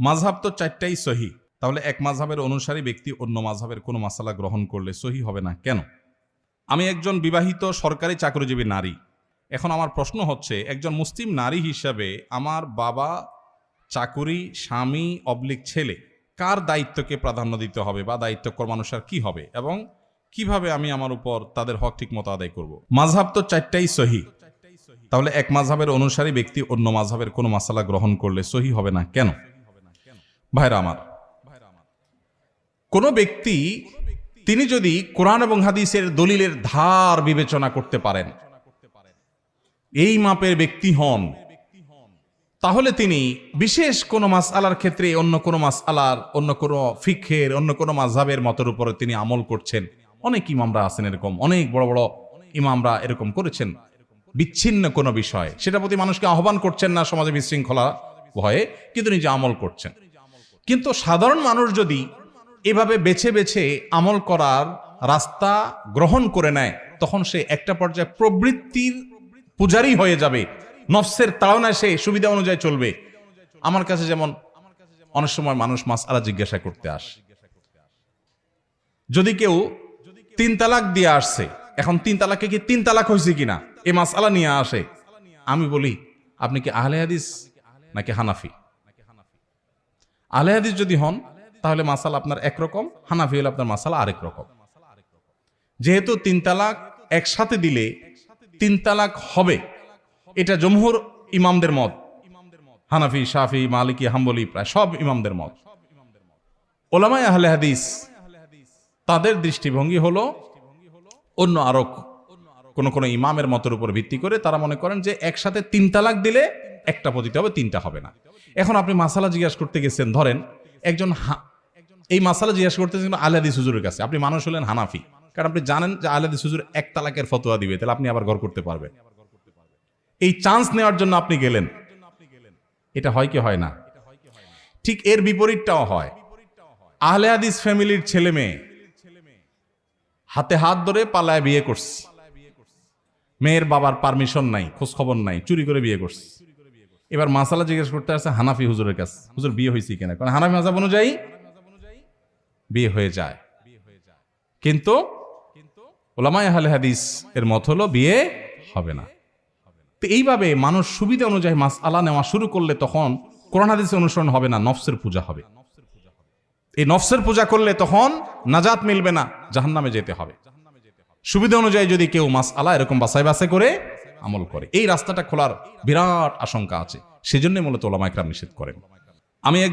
মাঝহাব তো চারটাই সহি। তাহলে এক মাঝহাবের অনুসারী ব্যক্তি অন্য মাঝহাবের কোনো মাসালা গ্রহণ করলে সহি হবে না কেন? আমি একজন বিবাহিত সরকারি চাকরিজীবী নারী। এখন আমার প্রশ্ন হচ্ছে, একজন মুসলিম নারী হিসাবে আমার বাবা চাকুরি, স্বামী, অবলিক ছেলে, কার দায়িত্বকে প্রাধান্য দিতে হবে বা দায়িত্ব কর্মানুসার কি হবে এবং কীভাবে আমি আমার উপর তাদের হক ঠিক মতো আদায় করব? মাঝহাব তো চারটাই সহি। তাহলে এক মাঝহাবের অনুসারী ব্যক্তি অন্য মাঝহাবের কোনো মাসালা গ্রহণ করলে সহি হবে না কেন? ভাইরা আমার। কোনো ব্যক্তি তিনি যদি কোরআন এবং হাদিসের দলিলের ধার বিবেচনা করতে পারেন, এই মাপের ব্যক্তি হন, তাহলে তিনি বিশেষ কোনো মাস আলার ক্ষেত্রে অন্য কোনো মাস আলার অন্য কোনো ফিক্ষের অন্য কোনো মাঝহাবের মতের উপরে তিনি আমল করছেন। অনেক ইমামরা আছেন এরকম, অনেক বড় বড় ইমামরা এরকম করেছেন। বিচ্ছিন্ন কোনো বিষয় সেটা প্রতি মানুষকে আহ্বান করছেন না সমাজে বিশৃঙ্খলা ভয়ে, কিন্তু নিজে আমল করছেন। কিন্তু সাধারণ মানুষ যদি এভাবে বেছে বেছে আমল করার রাস্তা গ্রহণ করে নেয়, তখন সে একটা পর্যায়ে প্রবৃত্তির পূজারি হয়ে যাবে। নফসের তাড়নায় সে সুবিধা অনুযায়ী চলবে। আমার কাছে যেমন অনেক সময় মানুষ মাস আলা জিজ্ঞাসা করতে আসে। যদি কেউ তিন তালাক দিয়ে আসছে, এখন তিন তালাকে কি তিন তালাক হয়েছে কিনা? এ মাস আলা নিয়ে আসে। আমি বলি, আপনি কি আহলে হাদিস নাকি হানাফি? আহলে হাদিস যদি হন, তাহলে মাসালা আপনার একরকম, হানাফি হলে আপনার মাসালা আরেক রকম। যেহেতু তিন তালাক একসাথে দিলে তিন তালাক হবে, এটা জমহুর ইমামদের মত। হানাফি, শাফি, মালিকি, হাম্বলি, প্রায় সব ইমামদের মত। ওলামাই আহলে হাদিস তাদের দৃষ্টিভঙ্গি হলো অন্য আরও কোন কোন ইমামের মতের উপর ভিত্তি করে তারা মনে করেন যে একসাথে তিন তালাক দিলে একটা পতিতে হবে, তিনটা হবে না। এখন আপনি মাসালা জিজ্ঞাসা করতে গেছেন, ধরেন একজন এই মাসালা জিজ্ঞাসা করতেছেন আলাদি সুজুরের কাছে। আপনি মানুষ হলেন হানাফি। কারণ আপনি জানেন যে আলাদি সুজুর এক তালাকের ফতোয়া দিবে, তাহলে আপনি আবার ঘর করতে পারবেন। এই চান্স নেওয়ার জন্য আপনি গেলেন। এটা হয় কি হয় না? ঠিক এর বিপরীতটাও হয়। আহলে হাদিস ফ্যামিলির ছেলে মেয়ে হাতে হাত ধরে পালায় বিয়ে করছে। মেয়ের বাবার পারমিশন নাই খোঁজ খবর নাই, চুরি করে বিয়ে করছে। এবার মাসালা জিজ্ঞেস করতে আসছে হানাফি হুজুরের কাছে। হুজুর, বিয়ে হয়েছে কিনা? কারণ হানাফি মাসাব অনুযায়ী বিয়ে হয়ে যায়। কিন্তু ওলামায় আহলে হাদিস এর মত হলো বিয়ে হবে না। তো এইভাবে মানুষ সুবিধা অনুযায়ী মাস আলা নেওয়া শুরু করলে তখন কোরআন হাদিস অনুসরণ হবে না, নফসের পূজা হবে। এই নফসের পূজা করলে তখন নাজাত মিলবে না, জাহান্নামে যেতে হবে। সুবিধা অনুযায়ী যদি কেউ মাস আলা এরকম বাসায় বাসাই করে আমল করে। এই রাস্তাটা খোলার বিরাট আশঙ্কা আছে। সেজন্য মূলত ওলামা একরাম নিষেধ করেন। আমি